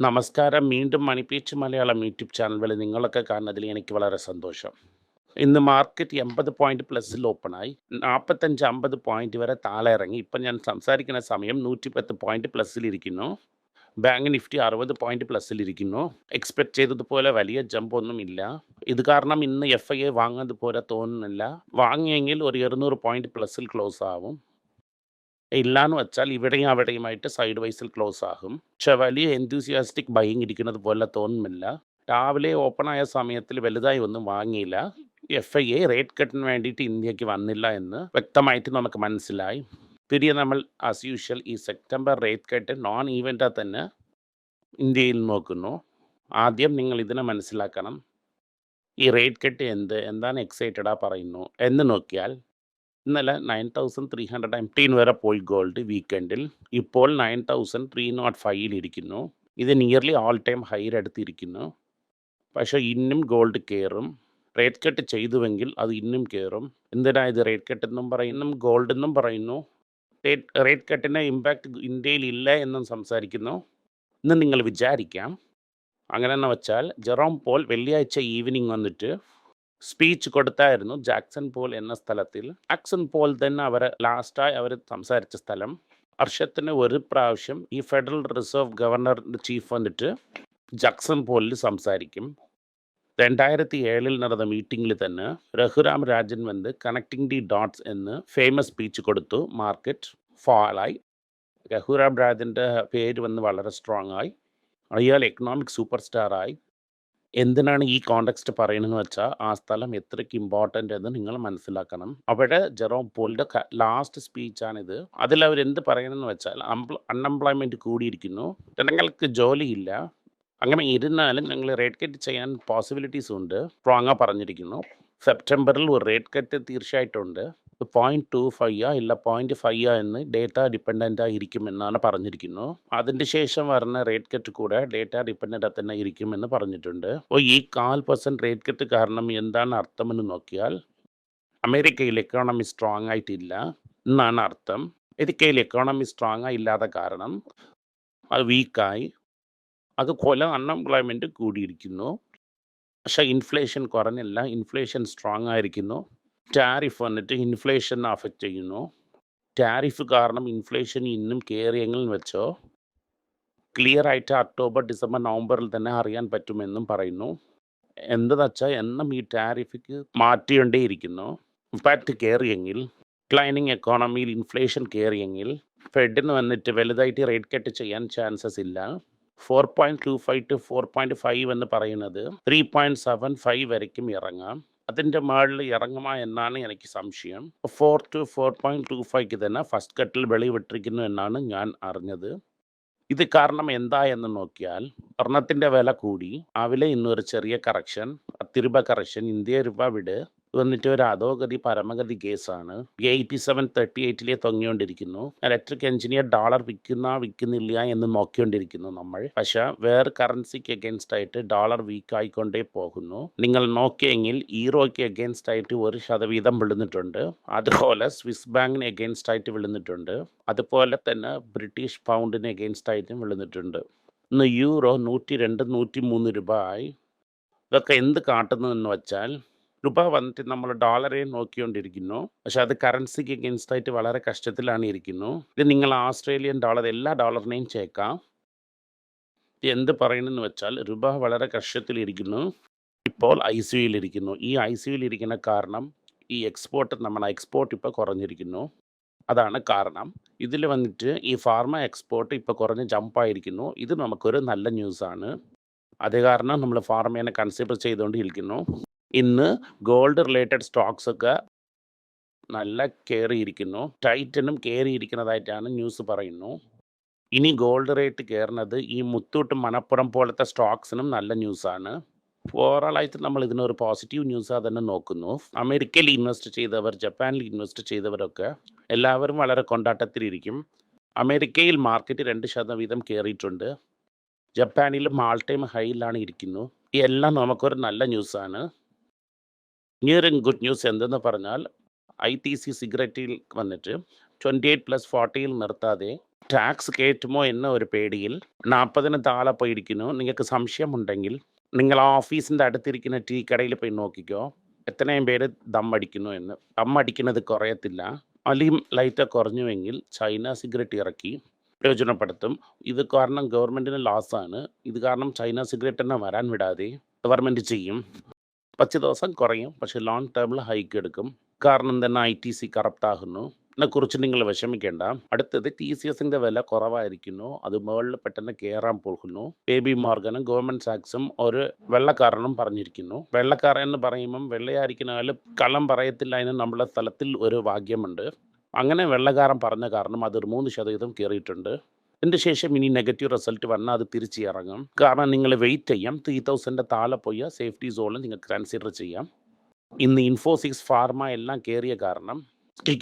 നമസ്കാരം. വീണ്ടും Money Peach Malayalam YouTube channel വഴി നിങ്ങളൊക്കെ കാണുന്നതിൽ എനിക്ക് വളരെ സന്തോഷം. ഇന്ന് മാർക്കറ്റ് 80 പോയിന്റ് പ്ലസിൽ ഓപ്പണായി. 45, 50 പോയിന്റ് വരെ താഴെ ഇറങ്ങി. ഇപ്പം ഞാൻ സംസാരിക്കുന്ന സമയം 110 പോയിന്റ് പ്ലസ്സിലിരിക്കുന്നു ബാങ്ക് നിഫ്റ്റി 60 പോയിന്റ് പ്ലസ്സിലിരിക്കുന്നു എക്സ്പെക്ട് ചെയ്തതുപോലെ വലിയ ജമ്പ് ഒന്നും ഇല്ല ഇത് കാരണം ഇന്ന് എഫ് ഐ എ വാങ്ങുന്നത് പോലെ തോന്നുന്നില്ല. വാങ്ങിയെങ്കിൽ ഒരു 200 പോയിന്റ് പ്ലസ്സിൽ ക്ലോസ് ആവും. ഇല്ലാന്ന് വെച്ചാൽ ഇവിടെയും അവിടെയുമായിട്ട് സൈഡ് വൈസിൽ ക്ലോസ് ആകും. പക്ഷെ വലിയ എന്തൂസിയാസ്റ്റിക് ബൈയിങ് ഇരിക്കുന്നത് പോലെ തോന്നുന്നില്ല. രാവിലെ ഓപ്പണായ സമയത്തിൽ വലുതായി ഒന്നും വാങ്ങിയില്ല. എഫ് ഐ എ റേറ്റ് കട്ടിന് വേണ്ടിയിട്ട് ഇന്ത്യയ്ക്ക് വന്നില്ല എന്ന് വ്യക്തമായിട്ട് നമുക്ക് മനസ്സിലായി. പിന്നെ നമ്മൾ ആസ് യൂഷ്വൽ ഈ സെപ്റ്റംബർ റേറ്റ് കട്ട് നോൺ ഈവന്റാ തന്നെ ഇന്ത്യയിൽ നോക്കുന്നു. ആദ്യം നിങ്ങൾ ഇതിനെ മനസ്സിലാക്കണം. ഈ റേറ്റ് കട്ട് എന്ത്? എന്താണ് എക്സൈറ്റഡാ പറയുന്നു എന്ന് നോക്കിയാൽ ഇന്നലെ 9315 വരെ പോയി ഗോൾഡ് വീക്കെൻഡിൽ. ഇപ്പോൾ നയൻ തൗസൻഡ് ത്രീ നോട്ട് ഫൈവിലിരിക്കുന്നു ഇത് നിയർലി ഓൾ ടൈം ഹൈർ എടുത്തിരിക്കുന്നു പക്ഷേ ഇന്നും ഗോൾഡ് കയറും റേറ്റ് കട്ട് ചെയ്തുവെങ്കിൽ അത് ഇന്നും കയറും എന്തിനാ ഇത് റേറ്റ് കട്ട് എന്നും പറയുന്നു ഗോൾഡ് എന്നും പറയുന്നു. റേറ്റ് റേറ്റ് ഇമ്പാക്റ്റ് ഇന്ത്യയിൽ ഇല്ല എന്നും സംസാരിക്കുന്നു എന്ന് നിങ്ങൾ വിചാരിക്കാം. അങ്ങനെയെന്ന് വെച്ചാൽ ജെറോം പോൾ വെള്ളിയാഴ്ച ഈവനിങ് വന്നിട്ട് സ്പീച്ച് കൊടുത്തായിരുന്നു ജാക്സൺ പോൾ എന്ന സ്ഥലത്തിൽ. ജാക്സൺ പോൾ തന്നെ അവർ ലാസ്റ്റായി അവർ സംസാരിച്ച സ്ഥലം. വർഷത്തിന് ഒരു പ്രാവശ്യം ഈ ഫെഡറൽ റിസർവ് ഗവർണർ ചീഫ് വന്നിട്ട് ജാക്സൺ പോളിൽ സംസാരിക്കും. 2007 നടന്ന മീറ്റിംഗിൽ തന്നെ രഘുറാം രാജൻ വന്ന് കണക്ടിംഗ് ദി ഡോട്ട്സ് എന്ന് ഫേമസ് സ്പീച്ച് കൊടുത്തു. മാർക്കറ്റ് ഫാളായി. രഘുറാം രാജന്റെ പേര് വന്ന് വളരെ സ്ട്രോങ് ആയി. അയാൾ എക്കണോമിക് സൂപ്പർ സ്റ്റാർ ആയി. എന്തിനാണ് ഈ കോണ്ടെക്സ്റ്റ് പറയുന്നതെന്ന് വെച്ചാൽ ആ സ്ഥലം എത്രയ്ക്ക് ഇമ്പോർട്ടന്റ് എന്ന് നിങ്ങൾ മനസ്സിലാക്കണം. അവിടെ ജെറോം പോളിന്റെ ലാസ്റ്റ് സ്പീച്ചാണിത്. അതിൽ എന്ത് പറയണമെന്ന് വെച്ചാൽ അൺഎംപ്ലോയ്മെന്റ് കൂടിയിരിക്കുന്നു. ജനങ്ങൾക്ക് ജോലിയില്ല. അങ്ങനെ ഇരുന്നാലും ഞങ്ങൾ റേറ്റ് കട്ട് ചെയ്യാൻ പോസിബിലിറ്റീസ് ഉണ്ട്. സ്ട്രോങ്ങാ പറഞ്ഞിരിക്കുന്നു. സെപ്റ്റംബറിൽ ഒരു റേറ്റ് കട്ട് തീർച്ചയായിട്ടും ഉണ്ട്. 0.25 ഇല്ല 0.5 എന്ന് ഡേറ്റ ഡിപ്പെൻഡന്റ് ആയിരിക്കുമെന്നാണ് പറഞ്ഞിരിക്കുന്നു. അതിന്റെ ശേഷം വരുന്ന റേറ്റ് കട്ട് കൂടെ ഡേറ്റ ഡിപ്പെൻഡന്റ് തന്നെ ഇരിക്കുമെന്ന് പറഞ്ഞിട്ടുണ്ട്. അപ്പോൾ ഈ 0.25% റേറ്റ് കട്ട് കാരണം എന്താണ് അർത്ഥമെന്ന് നോക്കിയാൽ അമേരിക്കയിൽ എക്കോണമി സ്ട്രോങ് ആയിട്ടില്ല എന്നാണ് അർത്ഥം. അമേരിക്കയിൽ എക്കോണമി സ്ട്രോങ് ആയി ഇല്ലാത്ത കാരണം അത് വീക്കായി. അത് കൊല അൺഎംപ്ലോയ്മെന്റ് കൂടിയിരിക്കുന്നു. പക്ഷേ ഇൻഫ്ലേഷൻ കുറഞ്ഞില്ല. ഇൻഫ്ലേഷൻ സ്ട്രോങ് ആയിരിക്കുന്നു. ടാരിഫ് വന്നിട്ട് ഇൻഫ്ലേഷനെ അഫക്റ്റ് ചെയ്യുന്നു. ടാരിഫ് കാരണം ഇൻഫ്ലേഷൻ ഇന്നും കയറിയെങ്കിൽ വെച്ചോ ക്ലിയർ ആയിട്ട് ഒക്ടോബർ, ഡിസംബർ, നവംബറിൽ തന്നെ അറിയാൻ പറ്റുമെന്നും പറയുന്നു. എന്തെന്ന് വെച്ചാൽ എന്നും ഈ ടാരിഫിക്ക് മാറ്റിക്കൊണ്ടേയിരിക്കുന്നു. ഫാറ്റ് കയറിയെങ്കിൽ ക്ലൈനിങ് എക്കോണമിയിൽ ഇൻഫ്ലേഷൻ കേറിയെങ്കിൽ ഫെഡിന് വന്നിട്ട് വലുതായിട്ട് റേറ്റ് കട്ട് ചെയ്യാൻ ചാൻസസ് ഇല്ല. 4.25 ടു 4.5 എന്ന് പറയുന്നത് 3.75 വരയ്ക്കും ഇറങ്ങാം. അതിന്റെ മുകളിൽ ഇറങ്ങുമോ എന്നാണ് എനിക്ക് സംശയം. ഫോർ ടു 4.25ക്ക് തന്നെ ഫസ്റ്റ് കട്ടിൽ വെളിവിട്ടിരിക്കുന്നു എന്നാണ് ഞാൻ അറിഞ്ഞത്. ഇത് കാരണം എന്താ എന്ന് നോക്കിയാൽ സ്വർണത്തിന്റെ വില കൂടി. രാവിലെ ഇന്നൊരു ചെറിയ കറക്ഷൻ. 10 രൂപ കറക്ഷൻ. ഇന്ത്യ രൂപ വിട് വന്നിട്ട് ഒരു അധോഗതി പരമഗതി കേസാണ്. 8738 തൊങ്ങിക്കൊണ്ടിരിക്കുന്നു. ഇലക്ട്രിക് എഞ്ചിനീയർ ഡോളർ വിൽക്കുന്ന വിൽക്കുന്നില്ല എന്ന് നോക്കിക്കൊണ്ടിരിക്കുന്നു നമ്മൾ. പക്ഷെ വേറെ കറൻസിക്ക് എഗൈൻസ്റ്റ് ആയിട്ട് ഡോളർ വീക്ക് ആയിക്കൊണ്ടേ പോകുന്നു. നിങ്ങൾ നോക്കിയെങ്കിൽ ഈറോയ്ക്ക് അഗെയിൻസ്റ്റ് ആയിട്ട് ഒരു ശതവീതം വിളുന്നിട്ടുണ്ട് അതുപോലെ സ്വിസ് ബാങ്കിന് എഗൈൻസ്റ്റ് ആയിട്ട് വിളുന്നിട്ടുണ്ട് അതുപോലെ തന്നെ ബ്രിട്ടീഷ് പൗണ്ടിന് എഗൈൻസ്റ്റ് ആയിട്ടും വിളുന്നിട്ടുണ്ട് ഇന്ന് യൂറോ 102, 103 രൂപ ആയി. ഇതൊക്കെ എന്ത് കാട്ടുന്നു എന്ന് വെച്ചാൽ രൂപ വന്നിട്ട് നമ്മൾ ഡോളറെ നോക്കിക്കൊണ്ടിരിക്കുന്നു. പക്ഷെ അത് കറൻസിക്ക് അഗെയിൻസ്റ്റ് ആയിട്ട് വളരെ കഷ്ടത്തിലാണ് ഇരിക്കുന്നു. ഇത് നിങ്ങൾ ആസ്ട്രേലിയൻ ഡോളർ എല്ലാ ഡോളറിനെയും ചേർക്കാം. എന്ത് പറയണമെന്ന് വെച്ചാൽ രൂപ വളരെ കഷ്ടത്തിലിരിക്കുന്നു. ഇപ്പോൾ ഐസിയുയിൽ ഇരിക്കുന്നു. ഈ ഐസിയുയിൽ ഇരിക്കുന്ന കാരണം ഈ എക്സ്പോർട്ട് നമ്മുടെ എക്സ്പോർട്ട് ഇപ്പോൾ കുറഞ്ഞിരിക്കുന്നു. അതാണ് കാരണം. ഇതിൽ വന്നിട്ട് ഈ ഫാർമ എക്സ്പോർട്ട് ഇപ്പോൾ കുറഞ്ഞ് ജമ്പായിരിക്കുന്നു ഇത് നമുക്കൊരു നല്ല ന്യൂസാണ്. അത് കാരണം നമ്മൾ ഫാർമേനെ കൺസിഡർ ചെയ്തുകൊണ്ടിരിക്കുന്നു. ഇന്ന് ഗോൾഡ് റിലേറ്റഡ് സ്റ്റോക്സ് ഒക്കെ നല്ല കയറിയിരിക്കുന്നു ടൈറ്റനും കയറിയിരിക്കുന്നതായിട്ടാണ് ന്യൂസ് പറയുന്നു. ഇനി ഗോൾഡ് റേറ്റ് കയറുന്നത് ഈ മുത്തൂട്ട്, മണപ്പുറം പോലത്തെ സ്റ്റോക്സിനും നല്ല ന്യൂസാണ്. ഓവറോളായിട്ട് നമ്മൾ ഇതിനൊരു പോസിറ്റീവ് ന്യൂസാ തന്നെ നോക്കുന്നു. അമേരിക്കയിൽ ഇൻവെസ്റ്റ് ചെയ്തവർ, ജപ്പാനിൽ ഇൻവെസ്റ്റ് ചെയ്തവരൊക്കെ എല്ലാവരും വളരെ കൊണ്ടാട്ടത്തിലിരിക്കും. അമേരിക്കയിൽ മാർക്കറ്റ് 2% കയറിയിട്ടുണ്ട് ജപ്പാനിലും ആൾ ടൈം ഹൈയിലാണ് ഇരിക്കുന്നു. എല്ലാം നമുക്കൊരു നല്ല ന്യൂസാണ്. ഇനിയൊരു ഗുഡ് ന്യൂസ് എന്തെന്ന് പറഞ്ഞാൽ ഐ ടി സി സിഗരറ്റിൽ വന്നിട്ട് 28+40യിൽ നിർത്താതെ ടാക്സ് കയറ്റുമോ എന്ന ഒരു പേടിയിൽ നാൽപ്പതിന് താഴെ പോയിരിക്കുന്നു നിങ്ങൾക്ക് സംശയമുണ്ടെങ്കിൽ നിങ്ങൾ ആ ഓഫീസിന്റെ അടുത്തിരിക്കുന്ന ടീ കടയിൽ പോയി നോക്കിക്കോ. എത്രയും പേര് ദം അടിക്കുന്നു എന്ന്. ദം അടിക്കുന്നത് കുറയത്തില്ല. അലിയും ലൈറ്റ് കുറഞ്ഞുവെങ്കിൽ ചൈന സിഗരറ്റ് ഇറക്കി പ്രയോജനപ്പെടുത്തും. ഇത് കാരണം ഗവൺമെന്റിന് ലോസാണ് ഇത് കാരണം ചൈന സിഗരറ്റ് തന്നെ വരാൻ വിടാതെ ഗവൺമെന്റ് ചെയ്യും. പത്ത് ദിവസം കുറയും. പക്ഷേ ലോങ് ടേമിൽ ഹൈക്ക് എടുക്കും. കാരണം തന്നെ ഐ ടി സി കറപ്റ്റ് ആകുന്നു. ഇതിനെക്കുറിച്ച് നിങ്ങൾ വിഷമിക്കേണ്ട. അടുത്തത് ടി സി എസിന്റെ വില കുറവായിരിക്കുന്നു. അത് മുകളിൽ പെട്ടെന്ന് കയറാൻ പോകുന്നു. ബേബി മോർഗനും ഗവൺമെന്റ് സാക്സും ഒരു വെള്ളക്കാരനും പറഞ്ഞിരിക്കുന്നു. വെള്ളക്കാരൻ എന്ന് പറയുമ്പം വെള്ളയായിരിക്കുന്നാലും കള്ളം പറയത്തില്ല എന്ന് നമ്മുടെ സ്ഥലത്തിൽ ഒരു ഭാഗ്യമുണ്ട്. അങ്ങനെ വെള്ളക്കാരൻ പറഞ്ഞ കാരണം അതൊരു മൂന്ന് ശതവീതം കയറിയിട്ടുണ്ട്. അതിന്റെ ശേഷം ഇനി നെഗറ്റീവ് റിസൾട്ട് വന്നാൽ അത് തിരിച്ച് ഇറങ്ങും? കാരണം നിങ്ങൾ വെയിറ്റ് ചെയ്യാം. ത്രീ തൗസൻഡ് താഴെ പോയ സേഫ്റ്റി സോണിൽ നിങ്ങൾക്ക് കൺസിഡർ ചെയ്യാം. ഇന്ന് ഇൻഫോസിക്സ് ഫാർമ എല്ലാം കയറിയ കാരണം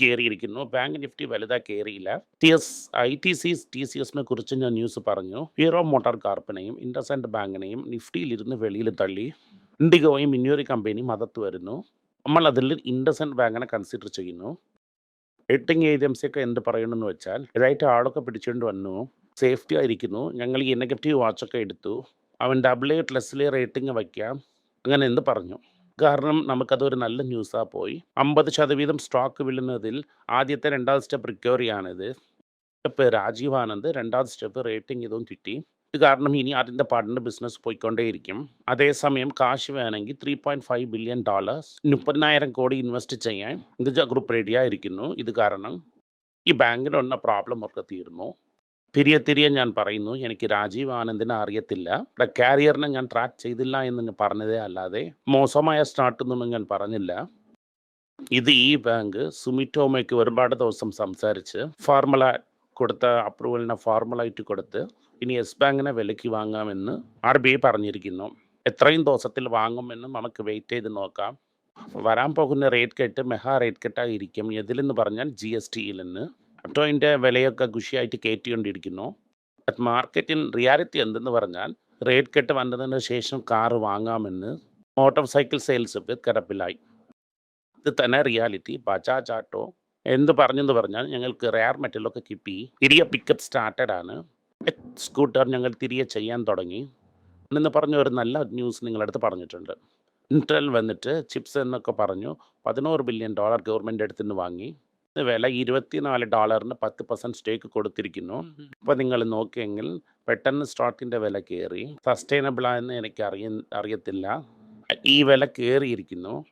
കയറിയിരിക്കുന്നു ബാങ്ക് നിഫ്റ്റി വലുതാ കയറിയില്ല T S I T C T C എസിനെ കുറിച്ച് ഞാൻ ന്യൂസ് പറഞ്ഞു. ഹീറോ മോട്ടോർ കാർപ്പിനെയും ഇൻഡസൻഡ് ബാങ്കിനെയും നിഫ്റ്റിയിലിരുന്ന് വെളിയിൽ തള്ളി. ഇൻഡിഗോയും ഇന്നൊരു കമ്പനിയും അകത്ത് വരുന്നു. നമ്മൾ അതിൽ ഇൻഡസൻഡ് ബാങ്കിനെ കൺസിഡർ ചെയ്യുന്നു. റേറ്റിംഗ് ഏജൻസിയൊക്കെ എന്ത് പറയണമെന്ന് വെച്ചാൽ ഇതായിട്ട് ആളൊക്കെ പിടിച്ചുകൊണ്ട് വന്നു. സേഫ്റ്റി ആയിരിക്കുന്നു. ഞങ്ങൾ ഈ നെഗറ്റീവ് വാച്ചൊക്കെ എടുത്തു. അവൻ ഡബിൾ എ പ്ലസ്സിലെ റേറ്റിംഗ് വയ്ക്കാം. അങ്ങനെ എന്ത് പറഞ്ഞു. കാരണം നമുക്കതൊരു നല്ല ന്യൂസാണ് പോയി. അമ്പത് ശതവീതം സ്റ്റോക്ക് വിളുന്നതിൽ ആദ്യത്തെ രണ്ടാമത്തെ സ്റ്റെപ്പ് റിക്കവറിയാണിത് സ്റ്റെപ്പ് രാജീവ് ആനന്ദ് രണ്ടാമത്തെ സ്റ്റെപ്പ് റേറ്റിംഗ് ഇതും കിട്ടി. ഇത് കാരണം ഇനി അതിന്റെ പാടിന്റെ ബിസിനസ് പോയിക്കൊണ്ടേയിരിക്കും. അതേസമയം കാശ് വേണമെങ്കിൽ three point five billion dollars മുപ്പതിനായിരം കോടി ഇൻവെസ്റ്റ് ചെയ്യാൻ ഇന്ത്യജ ഗ്രൂപ്പ് റെഡിയായിരിക്കുന്നു ഇത് കാരണം ഈ ബാങ്കിനുള്ള പ്രോബ്ലം ഒക്കെ തീർന്നു. തിരിയെ തിരിയെ ഞാൻ പറയുന്നു എനിക്ക് രാജീവ് ആനന്ദിനെ അറിയത്തില്ല. കാരിയറിനെ ഞാൻ ട്രാക്ക് ചെയ്തില്ല എന്ന് ഞാൻ പറഞ്ഞതേ അല്ലാതെ മോശമായ സ്റ്റാർട്ട് എന്നൊന്നും ഞാൻ പറഞ്ഞില്ല. ഇത് ഈ ബാങ്ക് സുമിറ്റോമയ്ക്ക് ഒരുപാട് ദിവസം സംസാരിച്ച് ഫോർമുല കൊടുത്ത അപ്രൂവലിനെ ഫോർമുലായിട്ട് കൊടുത്ത് ഇനി യെസ് ബാങ്കിനെ വിലയ്ക്ക് വാങ്ങാമെന്ന് ആർ ബി ഐ പറഞ്ഞിരിക്കുന്നു. എത്രയും ദിവസത്തിൽ വാങ്ങുമെന്ന് നമുക്ക് വെയിറ്റ് ചെയ്ത് നോക്കാം. വരാൻ പോകുന്ന റേറ്റ് കെട്ട് മെഹാ റേറ്റ് കെട്ടായിരിക്കും. എതിലെന്ന് പറഞ്ഞാൽ ജി എസ് ടിയിൽ നിന്ന് അറ്റോയിന്റെ വിലയൊക്കെ ഖുഷിയായിട്ട് കയറ്റിക്കൊണ്ടിരിക്കുന്നു മാർക്കറ്റിൽ റിയാലിറ്റി എന്തെന്ന് പറഞ്ഞാൽ റേറ്റ് കെട്ട് വന്നതിന് ശേഷം കാറ് വാങ്ങാമെന്ന് മോട്ടോർ സൈക്കിൾ സെയിൽസ് കിടപ്പിലായി. ഇത് തന്നെ റിയാലിറ്റി ബജാജ് ആട്ടോ. എന്ത് പറഞ്ഞെന്ന് പറഞ്ഞാൽ ഞങ്ങൾക്ക് റെയർ മെറ്റലൊക്കെ കിട്ടി. തിരികെ പിക്കപ്പ് സ്റ്റാർട്ടഡ് ആണ്. സ്കൂട്ടർ ഞങ്ങൾ തിരികെ ചെയ്യാൻ തുടങ്ങി. എന്ന് പറഞ്ഞ ഒരു നല്ല ന്യൂസ് നിങ്ങളടുത്ത് പറഞ്ഞിട്ടുണ്ട്. ഇൻട്രൽ വന്നിട്ട് ചിപ്സ് എന്നൊക്കെ പറഞ്ഞു. പതിനോറ് ബില്യൺ ഡോളർ ഗവൺമെന്റ് അടുത്ത് നിന്ന് വാങ്ങി. വില ഇരുപത്തിനാല് ഡോളറിന് പത്ത് പെർസെന്റ് സ്റ്റേക്ക് കൊടുത്തിരിക്കുന്നു. അപ്പോൾ നിങ്ങൾ നോക്കിയെങ്കിൽ പെട്ടെന്ന് സ്റ്റോക്കിന്റെ വില കയറി. സസ്റ്റൈനബിൾ ആയെന്ന് എനിക്ക് അറിയ അറിയത്തില്ല. ഈ വില കയറിയിരിക്കുന്നു.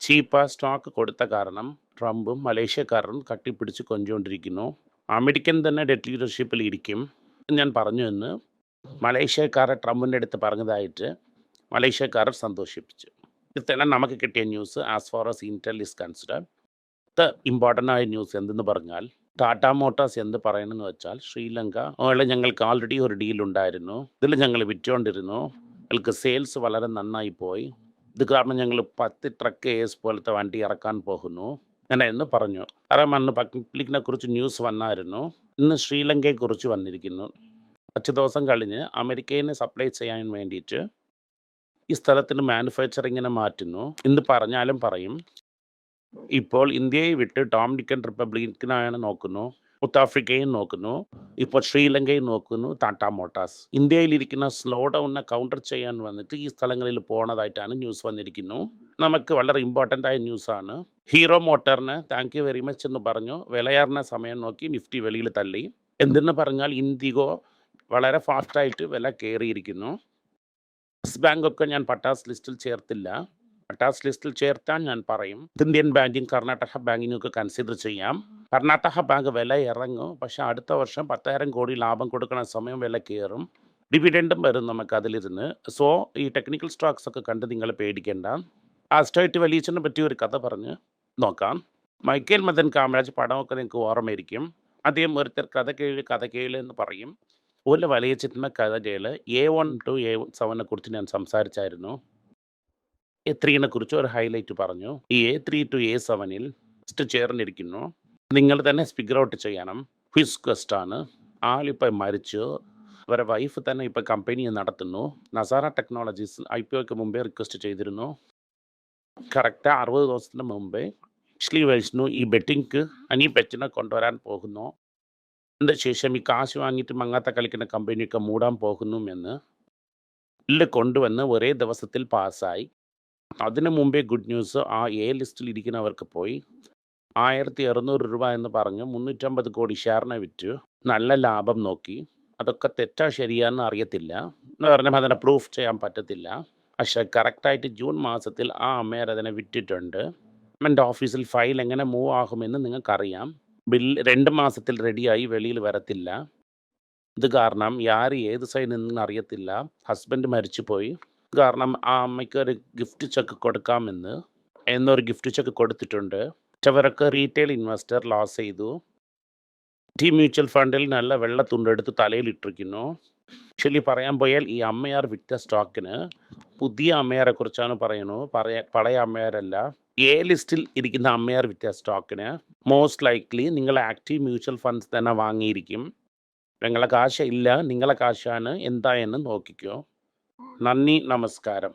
ചീപ്പ സ്റ്റോക്ക് കൊടുത്ത കാരണം ട്രംപും മലേഷ്യക്കാരനും കട്ടിപ്പിടിച്ച് കൊഞ്ചുകൊണ്ടിരിക്കുന്നു. അമേരിക്കൻ തന്നെ ഡെറ്റ് ലീഡർഷിപ്പിൽ ഇരിക്കും. ഞാൻ പറഞ്ഞു എന്ന് മലേഷ്യക്കാരെ ട്രംപിന്റെ അടുത്ത് പറഞ്ഞതായിട്ട് മലേഷ്യക്കാരർ സന്തോഷിപ്പിച്ചു. ഇതെല്ലാം നമുക്ക് കിട്ടിയ news as far as Intel is consider important ആയ ന്യൂസ് എന്തെന്ന് പറഞ്ഞാൽ ടാറ്റ മോട്ടോഴ്സ് എന്ത് പറയണമെന്ന് വെച്ചാൽ ശ്രീലങ്ക അവിടെ ഞങ്ങൾക്ക് ആൾറെഡി ഒരു ഡീൽ ഉണ്ടായിരുന്നു. ഇതിൽ ഞങ്ങൾ വിറ്റുകൊണ്ടിരുന്നു. ഞങ്ങൾക്ക് സെയിൽസ് വളരെ നന്നായി പോയി. ഇത് കാരണം ഞങ്ങൾ പത്ത് ട്രക്ക് ഏസ് പോലത്തെ വണ്ടി ഇറക്കാൻ പോകുന്നു. എന്ന് പറഞ്ഞു. കാരണം അന്ന് പബ്ലിക്കിനെ കുറിച്ച് ന്യൂസ് വന്നായിരുന്നു. ഇന്ന് ശ്രീലങ്കയെ കുറിച്ച് വന്നിരിക്കുന്നു. കുറച്ച് ദിവസം കഴിഞ്ഞ് അമേരിക്കയിൽ സപ്ലൈ ചെയ്യാൻ വേണ്ടിയിട്ട് ഈ സ്ഥലത്തിന് മാനുഫാക്ചറിങ്ങിനെ മാറ്റുന്നു. എന്ന് പറഞ്ഞാലും പറയും. ഇപ്പോൾ ഇന്ത്യയെ വിട്ട് ഡോമിനിക്കൻ റിപ്പബ്ലിക്കിനായാണ് നോക്കുന്നു സൗത്ത് ആഫ്രിക്കയും നോക്കുന്നു ഇപ്പോൾ ശ്രീലങ്കയും നോക്കുന്നു ടാറ്റ മോട്ടാസ്. ഇന്ത്യയിലിരിക്കുന്ന സ്ലോ ഡൗണിനെ കൗണ്ടർ ചെയ്യാൻ വന്നിട്ട് ഈ സ്ഥലങ്ങളിൽ പോണതായിട്ടാണ് ന്യൂസ് വന്നിരിക്കുന്നു. നമുക്ക് വളരെ ഇമ്പോർട്ടന്റ് ആയ ന്യൂസാണ്. ഹീറോ മോട്ടറിന് താങ്ക് യു വെരി മച്ച് എന്ന് പറഞ്ഞു വിലയേറുന്ന സമയം നോക്കി നിഫ്റ്റി വെളിയിൽ തള്ളി. എന്തെന്ന് പറഞ്ഞാൽ ഇൻഡിഗോ വളരെ ഫാസ്റ്റായിട്ട് വില കയറിയിരിക്കുന്നു. യെസ് ബാങ്ക് ഒക്കെ ഞാൻ പട്ടാസ് ലിസ്റ്റിൽ ചേർത്തില്ല. പട്ടാസ് ലിസ്റ്റിൽ ചേർത്താൻ ഞാൻ പറയും. ഇന്ത്യൻ ബാങ്കിങ് കർണാടക ബാങ്കിനൊക്കെ ഒക്കെ കൺസിഡർ ചെയ്യാം. കർണാടക ബാങ്ക് വില ഇറങ്ങും. പക്ഷെ അടുത്ത വർഷം പത്തായിരം കോടി ലാഭം കൊടുക്കുന്ന സമയം വില കയറും. ഡിവിഡൻഡും വരും നമുക്ക് അതിലിരുന്ന്. സോ ഈ ടെക്നിക്കൽ സ്റ്റോക്സ് ഒക്കെ കണ്ട് നിങ്ങൾ പേടിക്കേണ്ട. ആസ്റ്റോയിട്ട് വലിയച്ഛനെ പറ്റി ഒരു കഥ പറഞ്ഞ് നോക്കാം. മൈക്കേൽ മദൻ കാമരാജ് പടമൊക്കെ നിങ്ങൾക്ക് ഓർമ്മയിരിക്കും. അദ്ദേഹം ഒരുത്തർ കഥ കേഴ് കഥ കേഴ് എന്ന് പറയും. ഒരു കഥ കേൾ. എ വൺ ടു എ സെവനെ കുറിച്ച് ഞാൻ സംസാരിച്ചായിരുന്നു. എ ത്രീനെ കുറിച്ച് ഒരു ഹൈലൈറ്റ് പറഞ്ഞു. ഈ എ ത്രീ ടു എ സെവനിൽ ചേർന്നിരിക്കുന്നു. നിങ്ങൾ തന്നെ സ്പിഗർ ഔട്ട് ചെയ്യണം. ക്വിസ് ക്വസ്റ്റ് ആണ് ആളിപ്പോൾ മരിച്ചു. അവരെ വൈഫ് തന്നെ ഇപ്പോൾ കമ്പനി നടത്തുന്നു. നസാറ ടെക്നോളജീസ് ഐ പി ഒക്ക് മുമ്പേ റിക്വസ്റ്റ് ചെയ്തിരുന്നു. കറക്റ്റ് അറുപത് ദിവസത്തിന് മുമ്പേ ആക്ച്വലി വൈഷ്ണു ഈ ബെറ്റിംഗ് അനി പെറ്റിനെ കൊണ്ടുവരാൻ പോകുന്നു. അതിന്റെ ശേഷം ഈ കാശ് വാങ്ങിയിട്ട് മങ്ങാത്ത കളിക്കുന്ന കമ്പനിയൊക്കെ മൂടാൻ പോകുന്നു എന്ന്. ബില്ല് കൊണ്ടുവന്ന് ഒരേ ദിവസത്തിൽ പാസ്സായി അതിനു മുമ്പേ ഗുഡ് ന്യൂസ് ആ എ ലിസ്റ്റിൽ ഇരിക്കുന്നവർക്ക് പോയി. ആയിരത്തി അറുന്നൂറ് രൂപ എന്ന് പറഞ്ഞ് മുന്നൂറ്റമ്പത് കോടി ഷെയറിനെ വിറ്റു. നല്ല ലാഭം നോക്കി. അതൊക്കെ തെറ്റാ ശരിയാന്ന് അറിയത്തില്ല. എന്ന് പറഞ്ഞാൽ അതിനെ പ്രൂഫ് ചെയ്യാൻ പറ്റത്തില്ല. പക്ഷേ കറക്റ്റായിട്ട് ജൂൺ മാസത്തിൽ ആ അമ്മേർ അതിനെ വിറ്റിട്ടുണ്ട്. ഗവൺമെന്റ് ഓഫീസിൽ ഫയൽ എങ്ങനെ മൂവ് ആകുമെന്ന് നിങ്ങൾക്കറിയാം. ബിൽ രണ്ട് മാസത്തിൽ റെഡിയായി വെളിയിൽ വരത്തില്ല. ഇത് കാരണം ആര് ഏത് സൈഡിൽ നിന്നറിയത്തില്ല ഹസ്ബൻഡ് മരിച്ചുപോയി. കാരണം ആ അമ്മയ്ക്ക് ഒരു ഗിഫ്റ്റ് ചെക്ക് കൊടുക്കാമെന്ന്. എന്നൊരു ഗിഫ്റ്റ് ചെക്ക് കൊടുത്തിട്ടുണ്ട്. മറ്റവരൊക്കെ റീറ്റെയിൽ ഇൻവെസ്റ്റർ ലോസ് ചെയ്തു. ടി മ്യൂച്വൽ ഫണ്ടിൽ നല്ല വെള്ള തുണ്ടെടുത്ത് തലയിലിട്ടിരിക്കുന്നു ആക്ച്വലി പറയാൻ പോയാൽ ഈ അമ്മയാർ വിറ്റ സ്റ്റോക്കിന് പുതിയ അമ്മയാരെ കുറിച്ചാണ് പറയുന്നു പറയ പഴയ അമ്മയാരല്ല. എ ലിസ്റ്റിൽ ഇരിക്കുന്ന അമ്മയാർ വിറ്റ സ്റ്റോക്കിന് മോസ്റ്റ് ലൈക്ലി നിങ്ങൾ ആക്റ്റീവ് മ്യൂച്വൽ ഫണ്ട്സ് തന്നെ വാങ്ങിയിരിക്കും. നിങ്ങളെ കാശ ഇല്ല നിങ്ങളെ കാശാണ് എന്താ എന്ന് നോക്കിക്കോ. നന്ദി നമസ്കാരം.